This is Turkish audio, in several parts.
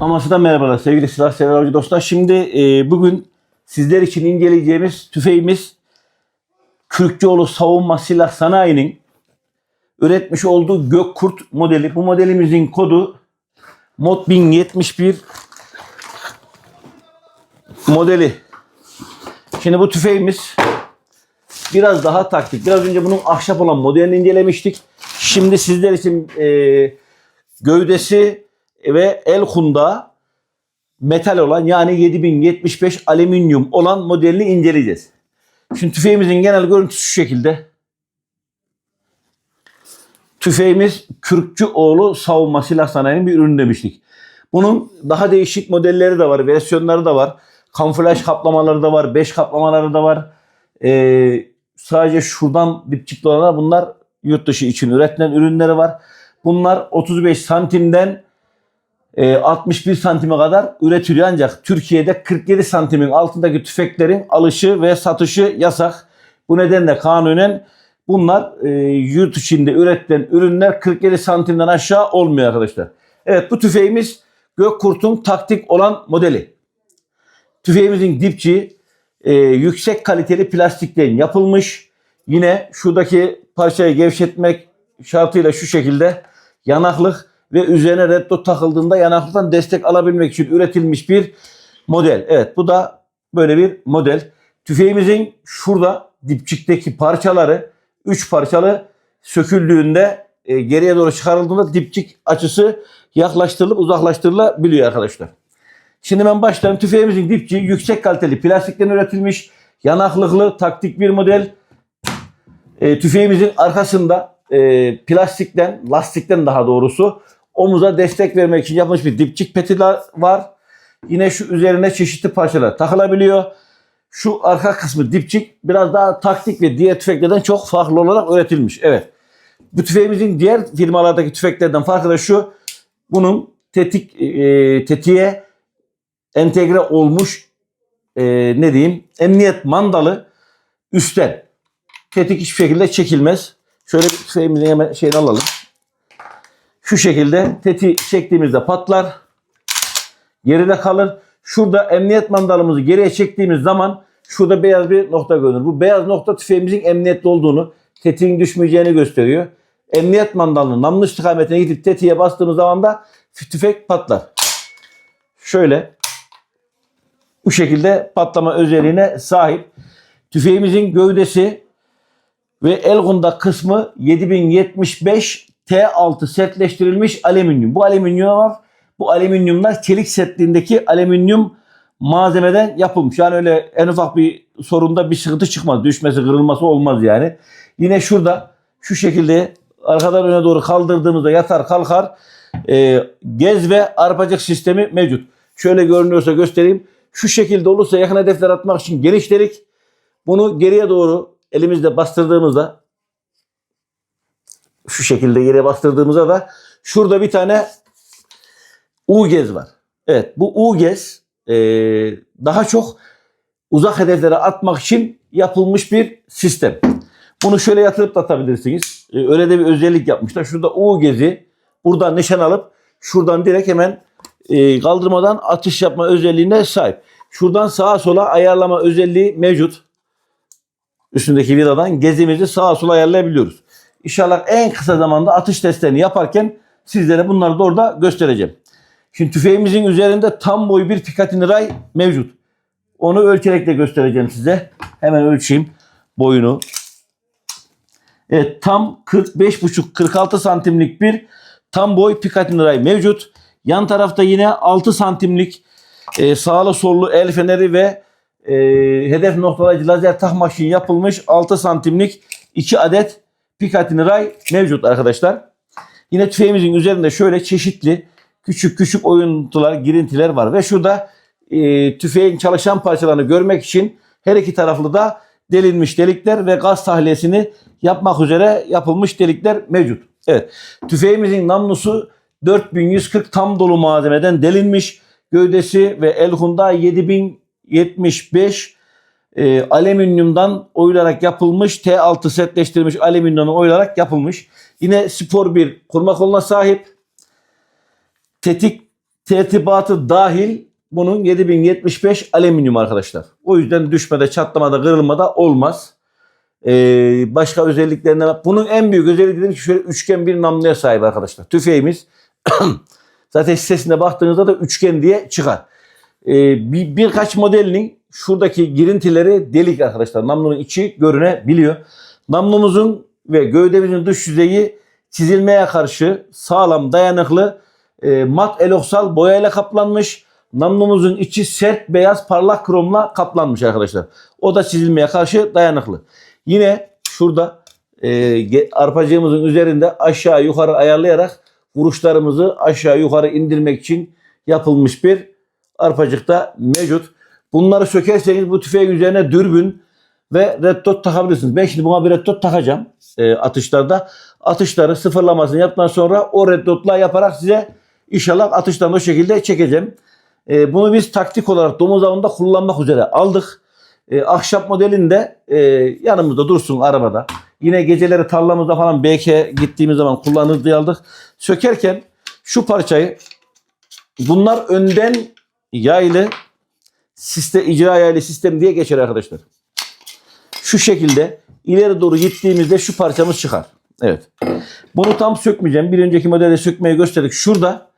Amasya'dan merhabalar sevgili silah sever avcı dostlar. Şimdi e, bugün sizler için inceleyeceğimiz tüfeğimiz Kürkçüoğlu Savunma Silah Sanayi'nin üretmiş olduğu Gökkurt modeli. Bu modelimizin kodu Mod 1071 modeli. Şimdi bu tüfeğimiz biraz daha taktik. Biraz önce bunun ahşap olan modelini incelemiştik. Şimdi sizler için e, gövdesi ve el kundağı metal olan yani 7075 alüminyum olan modelini inceleyeceğiz. Şimdi tüfeğimizin genel görüntüsü şu şekilde. Tüfeğimiz Kürkçüoğlu Savunma Silah Sanayi'nin bir ürünü demiştik. Bunun daha değişik modelleri de var, versiyonları da var. Kamuflaj kaplamaları da var, 5 kaplamaları da var. Ee, sadece şuradan dipçikli olanlar bunlar yurt dışı için üretilen ürünleri var. Bunlar 35 santimden 61 santime kadar üretiliyor ancak Türkiye'de 47 santimin altındaki tüfeklerin alışı ve satışı yasak. Bu nedenle kanunen bunlar e, yurt içinde üretilen ürünler 47 santimden aşağı olmuyor arkadaşlar. Evet bu tüfeğimiz Gökkurt'un taktik olan modeli. Tüfeğimizin dipçi e, yüksek kaliteli plastikten yapılmış. Yine şuradaki parçayı gevşetmek şartıyla şu şekilde yanaklık ve üzerine red dot takıldığında yanaklıktan destek alabilmek için üretilmiş bir model. Evet bu da böyle bir model. Tüfeğimizin şurada dipçikteki parçaları 3 parçalı söküldüğünde e, geriye doğru çıkarıldığında dipçik açısı yaklaştırılıp uzaklaştırılabiliyor arkadaşlar. Şimdi ben başlayayım. Tüfeğimizin dipçiği yüksek kaliteli plastikten üretilmiş. Yanaklıklı taktik bir model. E, tüfeğimizin arkasında e, plastikten, lastikten daha doğrusu omuza destek vermek için yapılmış bir dipçik petiler var. Yine şu üzerine çeşitli parçalar takılabiliyor. Şu arka kısmı dipçik biraz daha taktik ve diğer tüfeklerden çok farklı olarak üretilmiş. Evet. Bu tüfeğimizin diğer firmalardaki tüfeklerden farkı da şu. Bunun tetik e, tetiğe entegre olmuş e, ne diyeyim emniyet mandalı üstten. Tetik hiçbir şekilde çekilmez. Şöyle bir tüfeğimizin hemen şeyini alalım. Şu şekilde tetiği çektiğimizde patlar. Geride kalır. Şurada emniyet mandalımızı geriye çektiğimiz zaman şurada beyaz bir nokta görünür. Bu beyaz nokta tüfeğimizin emniyetli olduğunu, tetiğin düşmeyeceğini gösteriyor. Emniyet mandalının namlu istikametine gidip tetiğe bastığımız zaman da tüfek patlar. Şöyle bu şekilde patlama özelliğine sahip. Tüfeğimizin gövdesi ve el kundak kısmı 7075 T6 setleştirilmiş alüminyum. Bu alüminyumlar bu alüminyumlar çelik setliğindeki alüminyum malzemeden yapılmış. Yani öyle en ufak bir sorunda bir sıkıntı çıkmaz. Düşmesi, kırılması olmaz yani. Yine şurada şu şekilde arkadan öne doğru kaldırdığımızda yatar kalkar. Ee, gez ve arpacık sistemi mevcut. Şöyle görünüyorsa göstereyim. Şu şekilde olursa yakın hedefler atmak için geniş delik. Bunu geriye doğru elimizle bastırdığımızda şu şekilde yere bastırdığımızda da şurada bir tane U-gez var. Evet bu U-gez e, daha çok uzak hedeflere atmak için yapılmış bir sistem. Bunu şöyle yatırıp da atabilirsiniz. E, öyle de bir özellik yapmışlar. Şurada U-gezi buradan nişan alıp şuradan direkt hemen e, kaldırmadan atış yapma özelliğine sahip. Şuradan sağa sola ayarlama özelliği mevcut. Üstündeki vidadan gezimizi sağa sola ayarlayabiliyoruz. İnşallah en kısa zamanda atış testlerini yaparken sizlere bunları da orada göstereceğim. Şimdi tüfeğimizin üzerinde tam boy bir Picatinny ray mevcut. Onu ölçerek de göstereceğim size. Hemen ölçeyim boyunu. Evet tam 45,5-46 santimlik bir tam boy Picatinny ray mevcut. Yan tarafta yine 6 santimlik e, sağlı sollu el feneri ve e, hedef noktalayıcı lazer takmak için yapılmış 6 santimlik 2 adet Picatinny ray mevcut arkadaşlar. Yine tüfeğimizin üzerinde şöyle çeşitli küçük küçük oyuntular, girintiler var ve şurada e, tüfeğin çalışan parçalarını görmek için her iki taraflı da delinmiş delikler ve gaz tahliyesini yapmak üzere yapılmış delikler mevcut. Evet. Tüfeğimizin namlusu 4140 tam dolu malzemeden delinmiş. Gövdesi ve el hunda 7075 e, alüminyumdan oyularak yapılmış. T6 setleştirilmiş alüminyumdan oyularak yapılmış. Yine spor bir kurma koluna sahip. Tetik tertibatı dahil bunun 7075 alüminyum arkadaşlar. O yüzden düşmede, çatlamada, kırılmada olmaz. Ee, başka özelliklerine. Bunun en büyük özelliği dedim ki şöyle üçgen bir namluya sahip arkadaşlar. Tüfeğimiz zaten sesine baktığınızda da üçgen diye çıkar. Ee, bir, birkaç modelinin şuradaki girintileri delik arkadaşlar. Namlunun içi görünebiliyor. Namlumuzun ve gövdemizin dış yüzeyi çizilmeye karşı sağlam, dayanıklı, e, mat eloksal boyayla kaplanmış. Namlumuzun içi sert, beyaz, parlak kromla kaplanmış arkadaşlar. O da çizilmeye karşı dayanıklı. Yine şurada e, arpacığımızın üzerinde aşağı yukarı ayarlayarak vuruşlarımızı aşağı yukarı indirmek için yapılmış bir arpacıkta mevcut. Bunları sökerseniz bu tüfeğin üzerine dürbün ve red dot takabilirsiniz. Ben şimdi buna bir red dot takacağım e, atışlarda. Atışları sıfırlamasını yaptıktan sonra o red dotla yaparak size inşallah atıştan o şekilde çekeceğim. E, bunu biz taktik olarak domuz avında kullanmak üzere aldık. E, ahşap modelinde e, yanımızda dursun arabada. Yine geceleri tarlamızda falan BK gittiğimiz zaman kullanırız diye aldık. Sökerken şu parçayı bunlar önden yaylı sistem, icra yaylı sistem diye geçer arkadaşlar. Şu şekilde ileri doğru gittiğimizde şu parçamız çıkar. Evet. Bunu tam sökmeyeceğim. Bir önceki modelde sökmeyi gösterdik. Şurada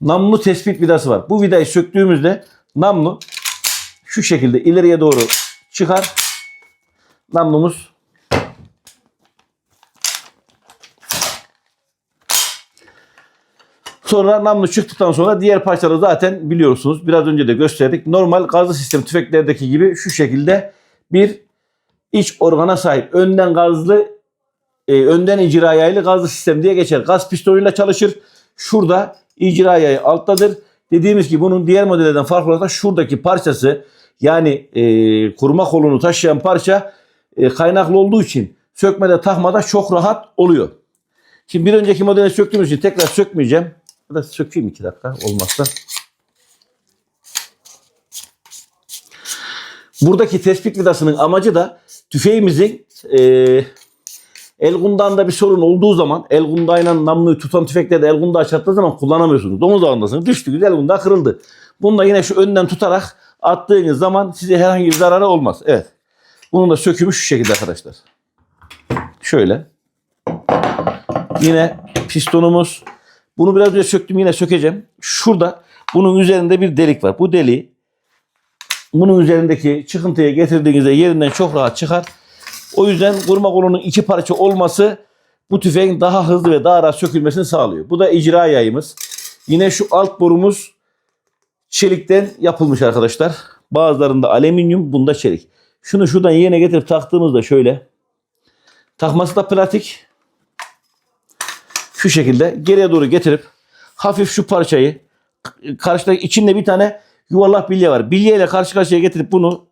namlu tespit vidası var. Bu vidayı söktüğümüzde namlu şu şekilde ileriye doğru çıkar. Namlumuz Sonra namlu çıktıktan sonra diğer parçaları zaten biliyorsunuz. Biraz önce de gösterdik. Normal gazlı sistem tüfeklerdeki gibi şu şekilde bir iç organa sahip. Önden gazlı, e, önden icra yaylı gazlı sistem diye geçer. Gaz pistonuyla çalışır. Şurada icra yayı alttadır. Dediğimiz gibi bunun diğer modellerden farklı olarak da şuradaki parçası yani e, kurma kolunu taşıyan parça e, kaynaklı olduğu için sökmede takmada çok rahat oluyor. Şimdi bir önceki modeli söktüğümüz için tekrar sökmeyeceğim. Ya da sökeyim iki dakika olmazsa. Buradaki tespit vidasının amacı da tüfeğimizin e, el gundağında bir sorun olduğu zaman el gundağıyla namluyu tutan tüfeklerde el gundağı çatladığı zaman kullanamıyorsunuz. Domuz ağındasınız. Düştünüz el gundağı kırıldı. Bunu da yine şu önden tutarak attığınız zaman size herhangi bir zararı olmaz. Evet. Bunun da sökümü şu şekilde arkadaşlar. Şöyle. Yine pistonumuz. Bunu biraz önce söktüm yine sökeceğim. Şurada bunun üzerinde bir delik var. Bu deliği bunun üzerindeki çıkıntıya getirdiğinizde yerinden çok rahat çıkar. O yüzden kurma kolunun iki parça olması bu tüfeğin daha hızlı ve daha rahat sökülmesini sağlıyor. Bu da icra yayımız. Yine şu alt borumuz çelikten yapılmış arkadaşlar. Bazılarında alüminyum, bunda çelik. Şunu şuradan yerine getirip taktığımızda şöyle. Takması da pratik. Şu şekilde geriye doğru getirip hafif şu parçayı karşıdaki içinde bir tane yuvarlak bilye var. Bilyeyle karşı karşıya getirip bunu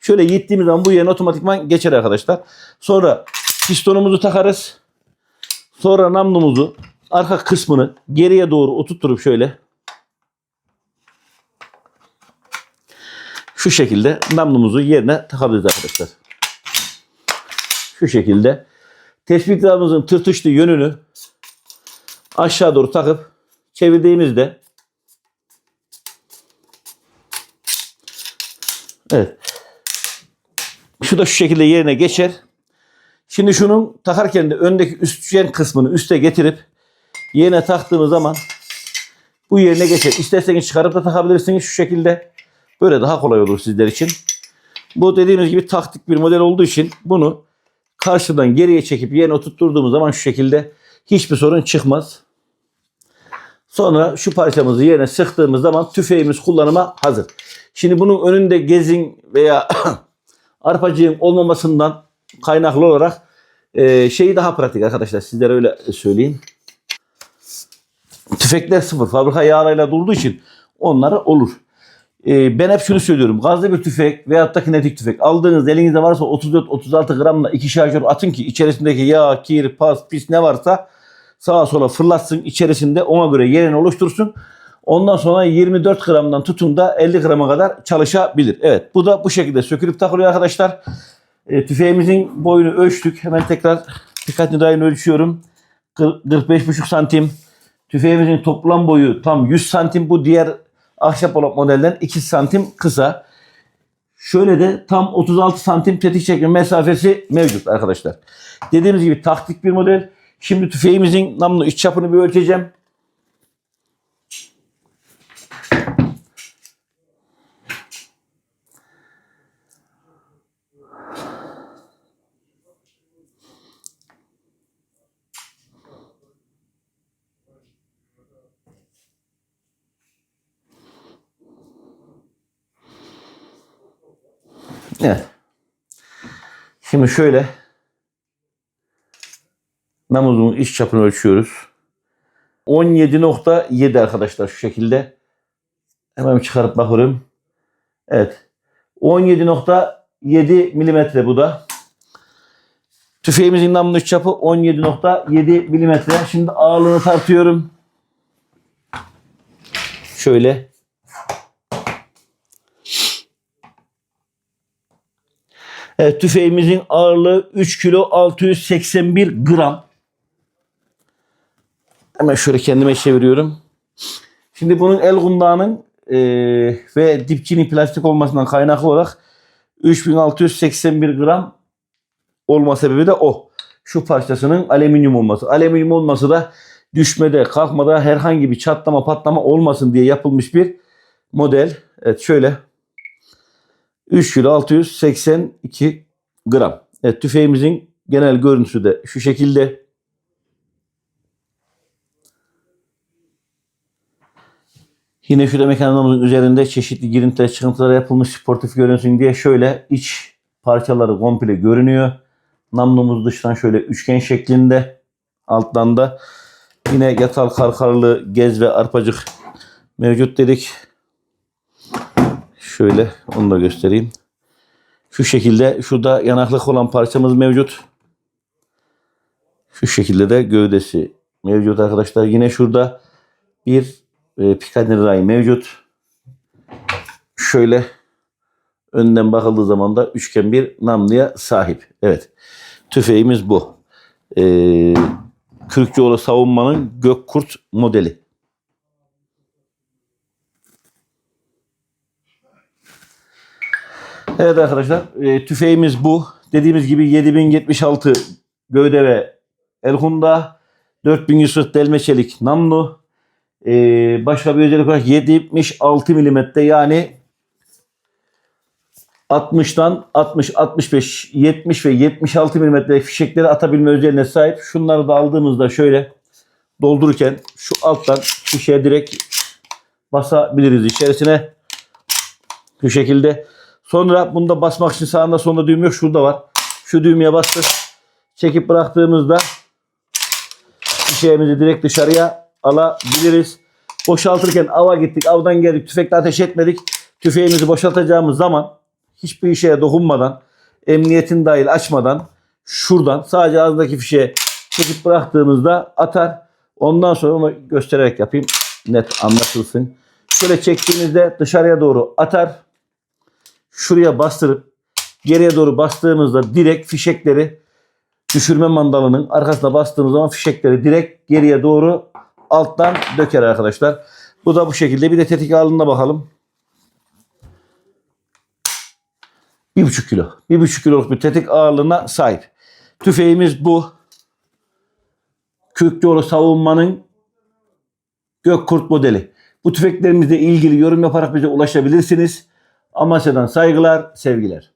şöyle yittiğimiz zaman bu yerine otomatikman geçer arkadaşlar. Sonra pistonumuzu takarız. Sonra namlumuzu arka kısmını geriye doğru oturtturup şöyle şu şekilde namlumuzu yerine takabiliriz arkadaşlar. Şu şekilde tespitlerimizin tırtışlı yönünü aşağı doğru takıp çevirdiğimizde Evet. Şu da şu şekilde yerine geçer. Şimdi şunun takarken de öndeki üstçen kısmını üste getirip yerine taktığımız zaman bu yerine geçer. İsterseniz çıkarıp da takabilirsiniz şu şekilde. Böyle daha kolay olur sizler için. Bu dediğimiz gibi taktik bir model olduğu için bunu karşıdan geriye çekip yerine oturtturduğumuz zaman şu şekilde hiçbir sorun çıkmaz. Sonra şu parçamızı yerine sıktığımız zaman tüfeğimiz kullanıma hazır. Şimdi bunun önünde gezin veya arpacığın olmamasından kaynaklı olarak e, şeyi daha pratik arkadaşlar. Sizlere öyle söyleyeyim. Tüfekler sıfır. Fabrika yağlarıyla durduğu için onlara olur. E, ben hep şunu söylüyorum. Gazlı bir tüfek veyahut da kinetik tüfek aldığınız elinizde varsa 34-36 gramla iki şarjör atın ki içerisindeki yağ, kir, pas, pis ne varsa sağa sola fırlatsın içerisinde ona göre yerini oluştursun. Ondan sonra 24 gramdan tutun da 50 grama kadar çalışabilir. Evet bu da bu şekilde sökülüp takılıyor arkadaşlar. E, tüfeğimizin boyunu ölçtük. Hemen tekrar dikkatli daim ölçüyorum. Kır- 45,5 santim. Tüfeğimizin toplam boyu tam 100 santim. Bu diğer ahşap olan modelden 2 santim kısa. Şöyle de tam 36 santim tetik çekme mesafesi mevcut arkadaşlar. Dediğimiz gibi taktik bir model. Şimdi tüfeğimizin namlu iç çapını bir ölçeceğim. Evet. Şimdi şöyle namlumuzun iç çapını ölçüyoruz. 17.7 arkadaşlar şu şekilde. Hemen çıkarıp bakıyorum. Evet. 17.7 milimetre bu da. Tüfeğimizin namlu çapı 17.7 milimetre. Şimdi ağırlığını tartıyorum. Şöyle. Evet, tüfeğimizin ağırlığı 3 kilo 681 gram. Hemen şöyle kendime çeviriyorum. Şimdi bunun el kundağının e, ve dipçinin plastik olmasından kaynaklı olarak 3681 gram olma sebebi de o. Şu parçasının alüminyum olması. Alüminyum olması da düşmede, kalkmada herhangi bir çatlama, patlama olmasın diye yapılmış bir model. Evet şöyle 3 kilo 682 gram. Evet tüfeğimizin genel görüntüsü de şu şekilde. Yine şu demek anlamımızın üzerinde çeşitli girintiler, çıkıntılar yapılmış sportif görünsün diye şöyle iç parçaları komple görünüyor. Namlumuz dıştan şöyle üçgen şeklinde. Alttan da yine yatal karkarlı gez ve arpacık mevcut dedik. Şöyle onu da göstereyim. Şu şekilde şurada yanaklık olan parçamız mevcut. Şu şekilde de gövdesi mevcut arkadaşlar. Yine şurada bir e, Picatinny ray mevcut. Şöyle önden bakıldığı zaman da üçgen bir namluya sahip. Evet. Tüfeğimiz bu. Ee, Kürkçüoğlu savunmanın Gökkurt modeli. Evet arkadaşlar e, tüfeğimiz bu. Dediğimiz gibi 7076 gövde ve Elhunda 4140 delme çelik namlu. E, başka bir özellik olarak 76 milimetre yani 60'tan 60, 65, 70 ve 76 milimetre fişekleri atabilme özelliğine sahip. Şunları da aldığımızda şöyle doldururken şu alttan fişeğe direkt basabiliriz içerisine. Bu şekilde. Sonra bunda basmak için sağında sonunda düğüm yok. Şurada var. Şu düğmeye bastık. Çekip bıraktığımızda fişeğimizi direkt dışarıya alabiliriz. Boşaltırken ava gittik. Avdan geldik. Tüfekle ateş etmedik. Tüfeğimizi boşaltacağımız zaman hiçbir şeye dokunmadan emniyetin dahil açmadan şuradan sadece ağzındaki fişeği çekip bıraktığımızda atar. Ondan sonra onu göstererek yapayım. Net anlaşılsın. Şöyle çektiğimizde dışarıya doğru atar şuraya bastırıp geriye doğru bastığımızda direkt fişekleri düşürme mandalının arkasına bastığımız zaman fişekleri direkt geriye doğru alttan döker arkadaşlar. Bu da bu şekilde. Bir de tetik ağırlığına bakalım. 1,5 kilo. 1,5 kiloluk bir tetik ağırlığına sahip. Tüfeğimiz bu. Kürkçoğlu savunmanın Gökkurt modeli. Bu tüfeklerimizle ilgili yorum yaparak bize ulaşabilirsiniz. Amasya'dan saygılar, sevgiler.